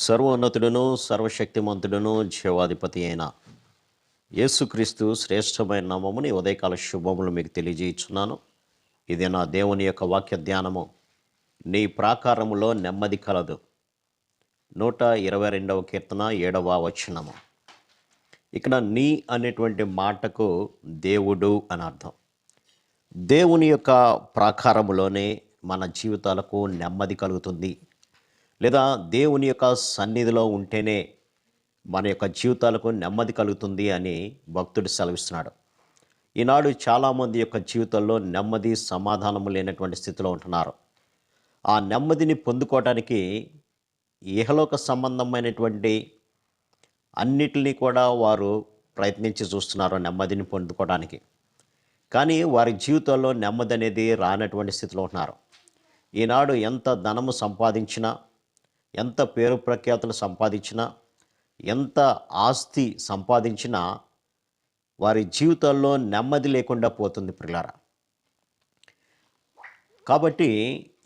సర్వోన్నతుడును సర్వశక్తిమంతుడును జీవాధిపతి అయిన యేసుక్రీస్తు శ్రేష్టమైన నామముని ఉదయకాల శుభములు మీకు తెలియజేయుచున్నాను. ఇది నా దేవుని యొక్క వాక్య ధ్యానము. నీ ప్రాకారములో నెమ్మది కలదు. నూట ఇరవై రెండవ కీర్తన ఏడవ వచనము. ఇక్కడ నీ అనేటువంటి మాటకు దేవుడు అని అర్థం. దేవుని యొక్క ప్రాకారములోనే మన జీవితాలకు నెమ్మది కలుగుతుంది. లేదా దేవుని యొక్క సన్నిధిలో ఉంటేనే మన యొక్క జీవితాలకు నెమ్మది కలుగుతుంది అని భక్తుడు సెలవిస్తున్నాడు. ఈనాడు చాలామంది యొక్క జీవితంలో నెమ్మది సమాధానము లేనటువంటి స్థితిలో ఉంటున్నారు. ఆ నెమ్మదిని పొందుకోవడానికి ఇహలోక సంబంధమైనటువంటి అన్నిటినీ కూడా వారు ప్రయత్నించి చూస్తున్నారు నెమ్మదిని పొందుకోవడానికి కానీ వారి జీవితంలో నెమ్మది అనేది రానటువంటి స్థితిలో ఉంటున్నారు. ఈనాడు ఎంత ధనము సంపాదించినా ఎంత పేరు ప్రఖ్యాతులు సంపాదించినా ఎంత ఆస్తి సంపాదించినా వారి జీవితాల్లో నెమ్మది లేకుండా పోతుంది పిల్లరా కాబట్టి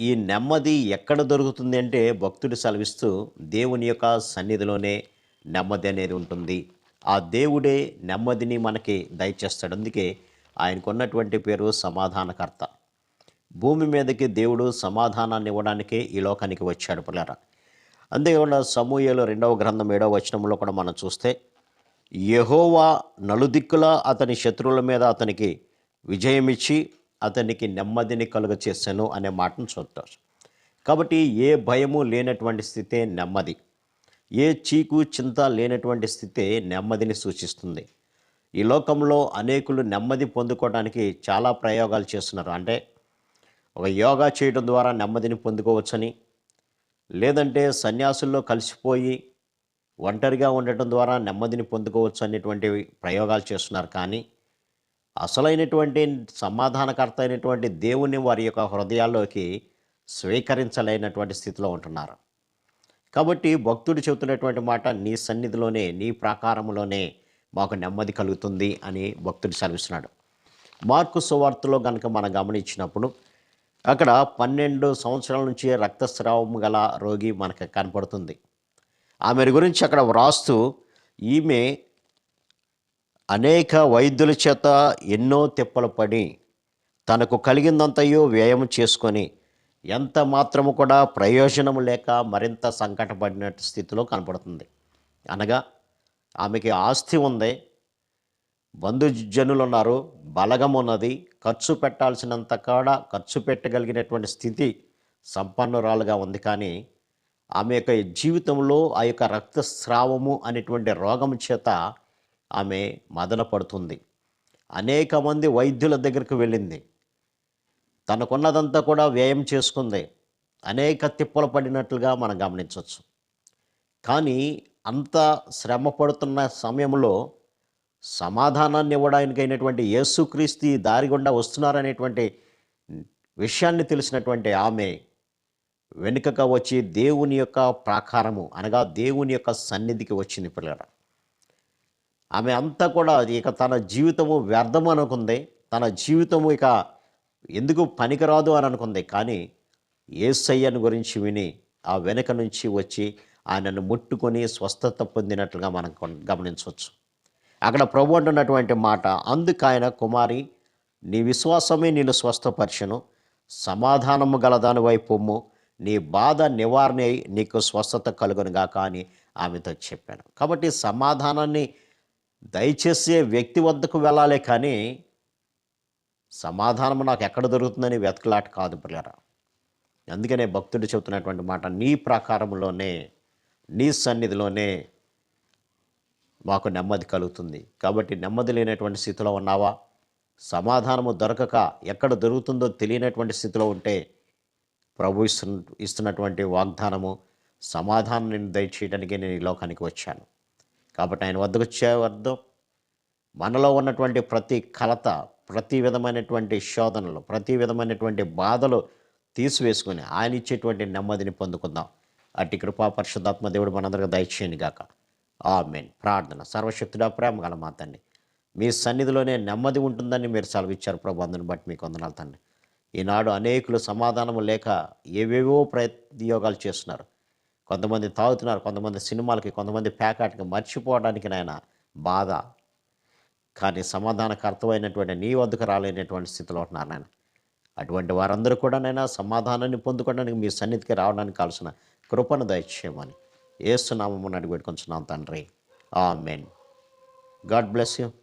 ఈ నెమ్మది ఎక్కడ దొరుకుతుంది అంటే భక్తుడు సెలవిస్తూ దేవుని యొక్క సన్నిధిలోనే నెమ్మది అనేది ఉంటుంది. ఆ దేవుడే నెమ్మదిని మనకి దయచేస్తాడు. అందుకే ఆయనకున్నటువంటి పేరు సమాధానకర్త. భూమి మీదకి దేవుడు సమాధానాన్ని ఇవ్వడానికే ఈ లోకానికి వచ్చాడు పిల్లరా అంతేకాకుండా సమూహలు రెండవ గ్రంథం ఏడవ వచనంలో కూడా మనం చూస్తే యహోవా నలుదిక్కులా అతని శత్రువుల మీద అతనికి విజయం ఇచ్చి అతనికి నెమ్మదిని కలుగ చేశాను అనే మాటను చూస్తారు కాబట్టి ఏ భయము లేనటువంటి స్థితే నెమ్మది. ఏ చీకు చింత లేనటువంటి స్థితే నెమ్మదిని సూచిస్తుంది. ఈ లోకంలో అనేకులు నెమ్మది పొందుకోవడానికి చాలా ప్రయోగాలు చేస్తున్నారు. అంటే ఒక యోగా చేయడం ద్వారా నెమ్మదిని పొందుకోవచ్చని లేదంటే సన్యాసుల్లో కలిసిపోయి ఒంటరిగా ఉండటం ద్వారా నెమ్మదిని పొందుకోవచ్చు అనేటువంటి ప్రయోగాలు చేస్తున్నారు. కానీ అసలైనటువంటి సమాధానకర్త అయినటువంటి దేవుణ్ణి వారి యొక్క హృదయాల్లోకి స్వీకరించలేనటువంటి స్థితిలో ఉంటున్నారు. కాబట్టి భక్తుడు చెబుతున్నటువంటి మాట నీ సన్నిధిలోనే నీ ప్రాకారంలోనే మాకు నెమ్మది కలుగుతుంది అని భక్తుడు సెలవిస్తున్నాడు. మార్కు సువార్తలో కనుక మనం గమనించినప్పుడు అక్కడ పన్నెండు సంవత్సరాల నుంచి రక్తస్రావం గల రోగి మనకు కనపడుతుంది. ఆమె గురించి అక్కడ వ్రాస్తూ ఈమె అనేక వైద్యుల చేత ఎన్నో తిప్పలు పడి తనకు కలిగిందంతయో వ్యయం చేసుకొని ఎంత మాత్రము కూడా ప్రయోజనం లేక మరింత సంకటపడిన స్థితిలో కనపడుతుంది. అనగా ఆమెకి ఆస్తి ఉంది బంధుజనులు ఉన్నారు బలగం ఉన్నది. ఖర్చు పెట్టాల్సినంత కూడా ఖర్చు పెట్టగలిగినటువంటి స్థితి సంపన్నురాలుగా ఉంది. కానీ ఆమె యొక్క జీవితంలో ఆ యొక్క రక్తస్రావము అనేటువంటి రోగం చేత ఆమె మదన పడుతుంది. అనేక మంది వైద్యుల దగ్గరికి వెళ్ళింది. తనకున్నదంతా కూడా వ్యయం చేసుకుంది. అనేక తిప్పలు పడినట్లుగా మనం గమనించవచ్చు. కానీ అంత శ్రమ పడుతున్న సమయంలో సమాధానాన్ని ఇవ్వడానికి అయినటువంటి యేసుక్రీస్తు దారి గుండా వస్తున్నారనేటువంటి విషయాన్ని తెలిసినటువంటి ఆమె వెనుకగా వచ్చి దేవుని యొక్క ప్రాకారము అనగా దేవుని యొక్క సన్నిధికి వచ్చింది పిల్లల. ఆమె అంతా కూడా ఇక తన జీవితము వ్యర్థం అనుకుంది. తన జీవితము ఇక ఎందుకు పనికిరాదు అని అనుకుంది. కానీ ఏసయ్యను గురించి విని ఆ వెనుక నుంచి వచ్చి ఆయనను ముట్టుకొని స్వస్థత పొందినట్లుగా మనం గమనించవచ్చు. అక్కడ ప్రభు అంటున్నటువంటి మాట అందుకు ఆయన కుమారి నీ విశ్వాసమే నేను స్వస్థపరచను. సమాధానము గలదాని వైపు నీ బాధ నివారణ అయి నీకు స్వస్థత కలుగునుగా కానీ ఆమెతో చెప్పాను కాబట్టి సమాధానాన్ని దయచేసే వ్యక్తి వద్దకు వెళ్ళాలి కానీ సమాధానం నాకు ఎక్కడ దొరుకుతుందని వెతకలాట కాదు పిల్లరా. అందుకనే భక్తుడు చెబుతున్నటువంటి మాట నీ ప్రకారంలోనే నీ సన్నిధిలోనే మాకు నెమ్మది కలుగుతుంది. కాబట్టి నెమ్మది లేనటువంటి స్థితిలో ఉన్నావా? సమాధానము దొరకక ఎక్కడ దొరుకుతుందో తెలియనటువంటి స్థితిలో ఉంటే ప్రభు ఇస్తున్న ఇస్తున్నటువంటి వాగ్దానము సమాధానం నేను దయచేయడానికి నేను ఈ లోకానికి వచ్చాను. కాబట్టి ఆయన వద్దకు వచ్చే వద్ద మనలో ఉన్నటువంటి ప్రతి కలత ప్రతి విధమైనటువంటి శోధనలు ప్రతి విధమైనటువంటి బాధలు తీసివేసుకొని ఆయన ఇచ్చేటువంటి నెమ్మదిని పొందుకుందాం. అట్టి కృపా పరిశుద్ధాత్మ దేవుడు మనందరికీ దయచేయను గాక ఆమెన్. ప్రార్థన. సర్వశక్తుడా ప్రేమ గల మా తండ్రి మీ సన్నిధిలోనే నెమ్మది ఉంటుందని మీరు సెలవిచ్చారు ప్రభు అందుని బట్టి మీకు వందనాలు తండ్రి. ఈనాడు అనేకులు సమాధానం లేక ఏవేవో ప్రయోగాలు చేస్తున్నారు. కొంతమంది తాగుతున్నారు కొంతమంది సినిమాలకి కొంతమంది ప్యాకాట్కి మర్చిపోవడానికి నాయన బాధ. కానీ సమాధానకర్తమైనటువంటి నీ వద్దకు రాలేనటువంటి స్థితిలో ఉంటున్నారు నాయన. అటువంటి వారందరూ కూడా నైనా సమాధానాన్ని పొందుకోవడానికి మీ సన్నిధికి రావడానికి కావాల్సిన కృపను దయచేయమని ఏసునామం అడిగి పెట్టుకుంటున్నాం తండ్రి. ఆ మెన్ గాడ్ బ్లెస్ యూ.